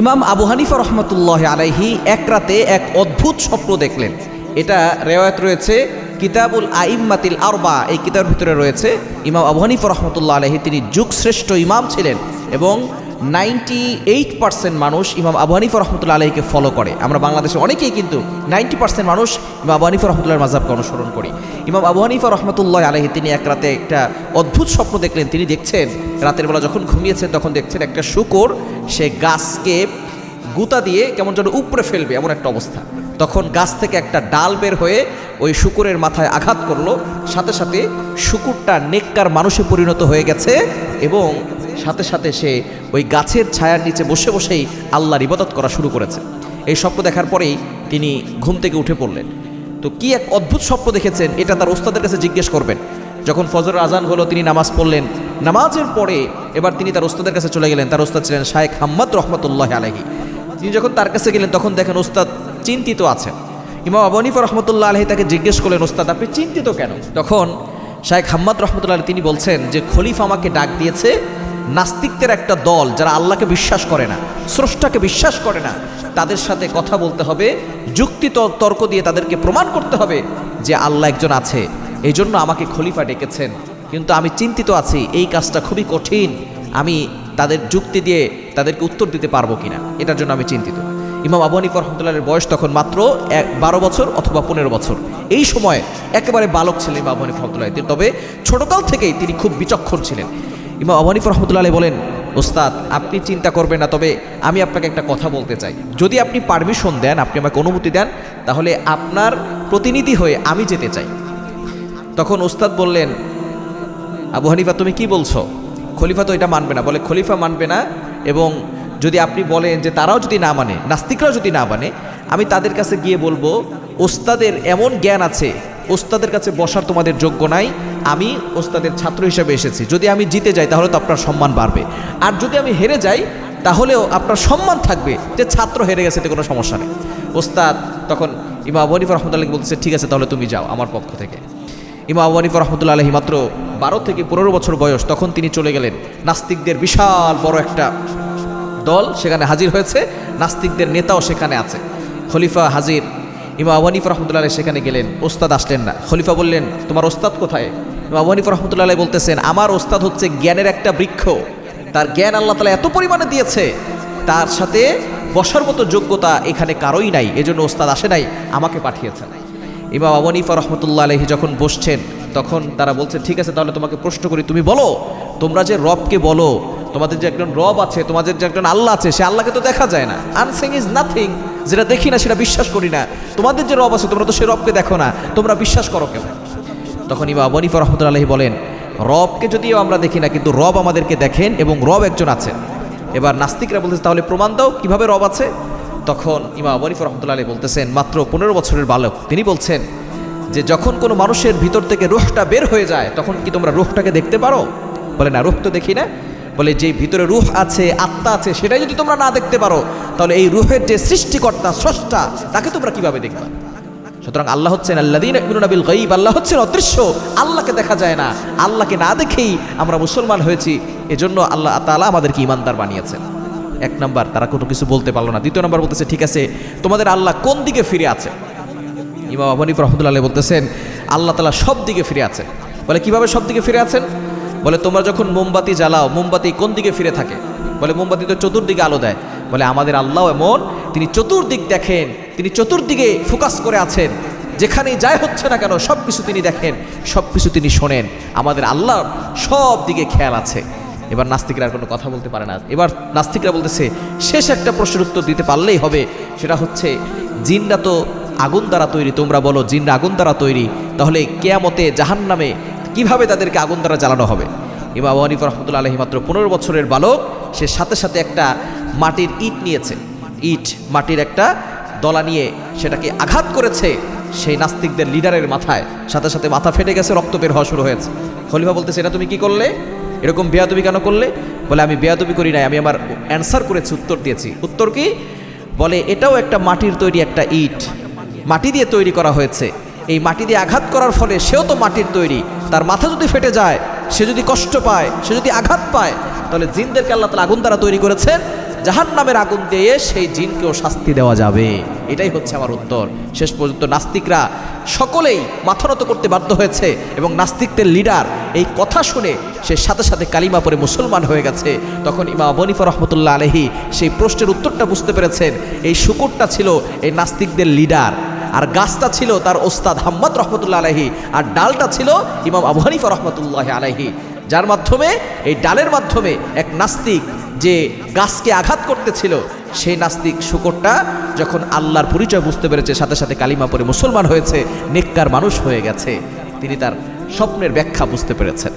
ইমাম আবু হানিফা রহমতুল্লাহ আলাইহি এক রাতে এক অদ্ভুত স্বপ্ন দেখলেন। এটা রেওয়ায়ত রয়েছে কিতাবুল আইম্মাতিল আরবা, এই কিতাবের ভিতরে রয়েছে। ইমাম আবু হানিফা রহমতুল্লাহ আলাইহি, তিনি যুগশ্রেষ্ঠ ইমাম ছিলেন এবং নাইনটি এইট পার্সেন্ট মানুষ ইমাম আবু হানিফা রহমতুল্লাহ আলাইকে ফলো করে। আমরা বাংলাদেশে অনেকেই কিন্তু নাইনটি পার্সেন্ট মানুষ ইমাম আবু হানিফা রহমতুল্লাহ মাজাবকে অনুসরণ করি। ইমাম আবু হানিফা রহমতুল্লাহ আলাইহি, তিনি এক রাতে একটা অদ্ভুত স্বপ্ন দেখলেন। তিনি দেখছেন, রাতের বেলা যখন ঘুমিয়েছেন, তখন দেখছেন একটা শুকর, সে গাছকে গুতা দিয়ে কেমন যেন উপরে ফেলবে, এমন একটা অবস্থা। তখন গাছ থেকে একটা ডাল বের হয়ে ওই শুকুরের মাথায় আঘাত করল। সাথে সাথে শুকুরটা নেককার মানুষে পরিণত হয়ে গেছে এবং সাথে সাথে সে ওই গাছের ছায়ার নিচে বসে বসেই আল্লাহর ইবাদত করা শুরু করেছে। এই স্বপ্ন দেখার পরেই তিনি ঘুম থেকে উঠে পড়লেন। তো কি এক অদ্ভুত স্বপ্ন দেখেছেন, এটা তার ওস্তাদের কাছে জিজ্ঞেস করবেন। যখন ফজর আজান হলো, তিনি নামাজ পড়লেন। নামাজের পরে এবার তিনি তার ওস্তাদের কাছে চলে গেলেন। তার ওস্তাদ ছিলেন শায়েখ হাম্মদ রহমতুল্লাহ আলহী তিনি যখন তার কাছে গেলেন, তখন দেখেন ওস্তাদ চিন্তিত আছেন। ইমাম আবু হানিফা রহমতুল্লাহ আলহী তাকে জিজ্ঞেস করলেন, ওস্তাদ, আপনি চিন্তিত কেন? তখন শায়েখ হাম্মদ রহমতুল্লাহ তিনি বলছেন যে, খলিফা আমাকে ডাক দিয়েছে নাস্তিকদের একটা দল যারা আল্লাহকে বিশ্বাস করে না, স্রষ্টাকে বিশ্বাস করে না, তাদের সাথে কথা বলতে হবে, যুক্তি তর্ক দিয়ে তাদেরকে প্রমাণ করতে হবে যে আল্লাহ একজন আছে। এই জন্য আমাকে খলিফা ডেকেছেন। কিন্তু আমি চিন্তিত আছি, এই কাজটা খুবই কঠিন। আমি তাদের যুক্তি দিয়ে তাদেরকে উত্তর দিতে পারব কিনা, এটার জন্য আমি চিন্তিত। ইমাম আবু হানিফা রহমতুল্লাহের বয়স তখন মাত্র এক বারো বছর অথবা পনেরো বছর। এই সময় একেবারে বালক ছিলেন ইমাম আবু হানিফা রহমতুল্লাহ। তবে ছোটকাল থেকেই তিনি খুব বিচক্ষণ ছিলেন। ইমাম আবু হানিফা রহমতুল্লাহ বলেন, ওস্তাদ, আপনি চিন্তা করবেন না, তবে আমি আপনাকে একটা কথা বলতে চাই। যদি আপনি পারমিশন দেন, আপনি আমাকে অনুমতি দেন, তাহলে আপনার প্রতিনিধি হয়ে আমি যেতে চাই। তখন ওস্তাদ বললেন, আবু হানিফা, তুমি কি বলছো? খলিফা তো এটা মানবে না, বলে, খলিফা মানবে না এবং যদি আপনি বলেন যে তারাও যদি না মানে নাস্তিকরাও যদি না মানে আমি তাদের কাছে গিয়ে বলব, ওস্তাদের এমন জ্ঞান আছে ওস্তাদের কাছে বসার তোমাদের যোগ্য নাই, আমি ওস্তাদের ছাত্র হিসেবে এসেছি। যদি আমি জিতে যাই, তাহলে তো আপনার সম্মান বাড়বে। আর যদি আমি হেরে যাই, তাহলেও আপনার সম্মান থাকবে যে ছাত্র হেরে গেছে, এতে কোনো সমস্যা নেই। ওস্তাদ তখন ইমা আবু হানিফা রহমতুল্লাহ বলতেছে ঠিক আছে, তাহলে তুমি যাও আমার পক্ষ থেকে। ইমা আবু হানিফা রহমতুল্লাহ আলহী মাত্র বারো থেকে পনেরো বছর বয়স, তখন তিনি চলে গেলেন নাস্তিকদের বিশাল বড় একটা দল, সেখানে হাজির হয়েছে। নাস্তিকদের নেতাও সেখানে আছে। খলিফা হাজির ইমা আবু হানিফা রহমতুল্লাহ সেখানে গেলেন, ওস্তাদ আসলেন না। খলিফা বললেন, তোমার ওস্তাদ কোথায়? ইমা আবু হানিফা রহমতুল্লাহ বলতেছেন, আমার ওস্তাদ হচ্ছে জ্ঞানের একটা বৃক্ষ। তার জ্ঞান আল্লাহ তালা এত পরিমাণে দিয়েছে। তার সাথে বসার মতো যোগ্যতা এখানে কারোই নাই। এজন্য ওস্তাদ আসে নাই, আমাকে পাঠিয়েছেন। ইমাম আবু হানিফা রহমতুল্লাহ আলহী যখন বসছেন, তখন তারা বলছে, ঠিক আছে, তাহলে তোমাকে প্রশ্ন করি। তুমি বলো, তোমরা যে রবকে বলো তোমাদের যে একজন রব আছে, তোমাদের যে একজন আল্লাহ আছে, সে আল্লাহকে তো দেখা যায় না। আনসিং ইজ নাথিং যেটা দেখি না, সেটা বিশ্বাস করি না। তোমাদের যে রব আছে, তোমরা তো সে রবকে দেখো না। তোমরা বিশ্বাস করো কেন তখন ইমা আবু হানিফা রহমতুল্লাহ আলহী বলেন, রবকে যদিও আমরা দেখি না, কিন্তু রব আমাদেরকে দেখেন এবং রব একজন আছেন। এবার নাস্তিকরা বলতেছে, তাহলে প্রমাণ দাও, কীভাবে রব আছে? তখন ইমা আবু হানিফা রহমতুল্লাহ আলী বলতেছেন, মাত্র পনেরো বছরের বালক। তিনি বলছেন, যে যখন কোনো মানুষের ভিতর থেকে রুহটা বের হয়ে যায়, তখন কি তোমরা রুহটাকে দেখতে পারো? বলে, না, রুহ তো দেখি না। বলে, যে ভিতরে রুহ আছে, আত্মা আছে, সেটাই যদি তোমরা না দেখতে পারো, তাহলে এই রুহের যে সৃষ্টিকর্তা, স্রষ্টা, তাকে তোমরা কীভাবে দেখবা? সুতরাং আল্লাহ হচ্ছেন আল্লাদিন বিল গঈব আল্লাহ হচ্ছেন অদৃশ্য, আল্লাহকে দেখা যায় না। আল্লাহকে না দেখেই আমরা মুসলমান হয়েছি। এজন্য আল্লাহ তাআলা আমাদেরকে ইমানদার বানিয়েছেন। এক নাম্বার, তারা কোনো কিছু বলতে পারল না। দ্বিতীয় নাম্বার বলতেছে, ঠিক আছে, তোমাদের আল্লাহ কোন দিকে ফিরে আছে? ইমাম আবনিফ রহমতুল্লাহ আলাইহি বলতেছেন, আল্লাহ তালা সব দিকে ফিরে আছে বলে, কীভাবে সব দিকে ফিরে আছেন? বলে, তোমরা যখন মোমবাতি জ্বালাও, মোমবাতি কোন দিকে ফিরে থাকে? বলে, মোমবাতি তো চতুর্দিকে আলো দেয়। বলে, আমাদের আল্লাহ এমন, তিনি চতুর্দিক দেখেন, তিনি চতুর্দিকে ফোকাস করে আছেন। যেখানেই যাই হচ্ছে না কেন সব কিছু তিনি দেখেন সব কিছু তিনি শোনেন। আমাদের আল্লাহ সব দিকে খেয়াল আছে। এবার নাস্তিকরা আর কোনো কথা বলতে পারে না। এবার নাস্তিকরা বলতেছে, শেষ একটা প্রশ্নের উত্তর দিতে পারলেই হবে। সেটা হচ্ছে, জিনরা তো আগুন দ্বারা তৈরি। তোমরা বলো, জিনরা আগুন দ্বারা তৈরি। তাহলে কেয়ামতে জাহান নামে কীভাবে তাদেরকে আগুন দ্বারা জ্বালানো হবে? ইমাম হানিফ রহমতুল্লা আলহী মাত্র পনেরো বছরের বালক, সে সাথে সাথে একটা মাটির ইট নিয়েছে। ইট মাটির একটা দলা নিয়ে সেটাকে আঘাত করেছে সেই নাস্তিকদের লিডারের মাথায়। সাথে সাথে মাথা ফেটে গেছে, রক্ত বের হওয়া শুরু হয়েছে। খলিফা বলতেছে, এটা তুমি কি করলে? এরকম বেয়াদবি কেন করলে? বলে, আমি বেয়াদবি করি নাই, আমি আমার অ্যান্সার করেছি, উত্তর দিয়েছি। উত্তর কি? বলে, এটাও একটা মাটির তৈরি একটা ইট। মাটি দিয়ে তৈরি করা হয়েছে। এই মাটি দিয়ে আঘাত করার ফলে সেও তো মাটির তৈরি। তার মাথা যদি ফেটে যায়, সে যদি কষ্ট পায়, সে যদি আঘাত পায়, তাহলে জিনদেরকে আল্লাহ তালা আগুন দ্বারা তৈরি করেছেন। জাহান নামের আগুন দিয়ে সেই জিনকেও শাস্তি দেওয়া যাবে। এটাই হচ্ছে আমার উত্তর। শেষ পর্যন্ত নাস্তিকরা সকলেই মাথানত করতে বাধ্য হয়েছে এবং নাস্তিকদের লিডার এই কথা শুনে সে সাথে সাথে কালিমা পরে মুসলমান হয়ে গেছে। তখন ইমা বনিফা রহমতুল্লাহ আলহী সেই প্রশ্নের উত্তরটা বুঝতে পেরেছেন। এই শুকুরটা ছিল এই নাস্তিকদের লিডার। আর গাছটা ছিল তার ওস্তাদ হাম্মদ রহমতুল্লাহ আলহী আর ডালটা ছিল ইমাম আবু হানিফা রহমতুল্লাহ আলহী যার মাধ্যমে, এই ডালের মাধ্যমে এক নাস্তিক যে গাছকে আঘাত করতেছিল, সেই নাস্তিক শুকরটা যখন আল্লাহর পরিচয় বুঝতে পেরেছে, সাথে সাথে কালিমা পরে মুসলমান হয়েছে, নেককার মানুষ হয়ে গেছে, তিনি তার স্বপ্নের ব্যাখ্যা বুঝতে পেরেছেন।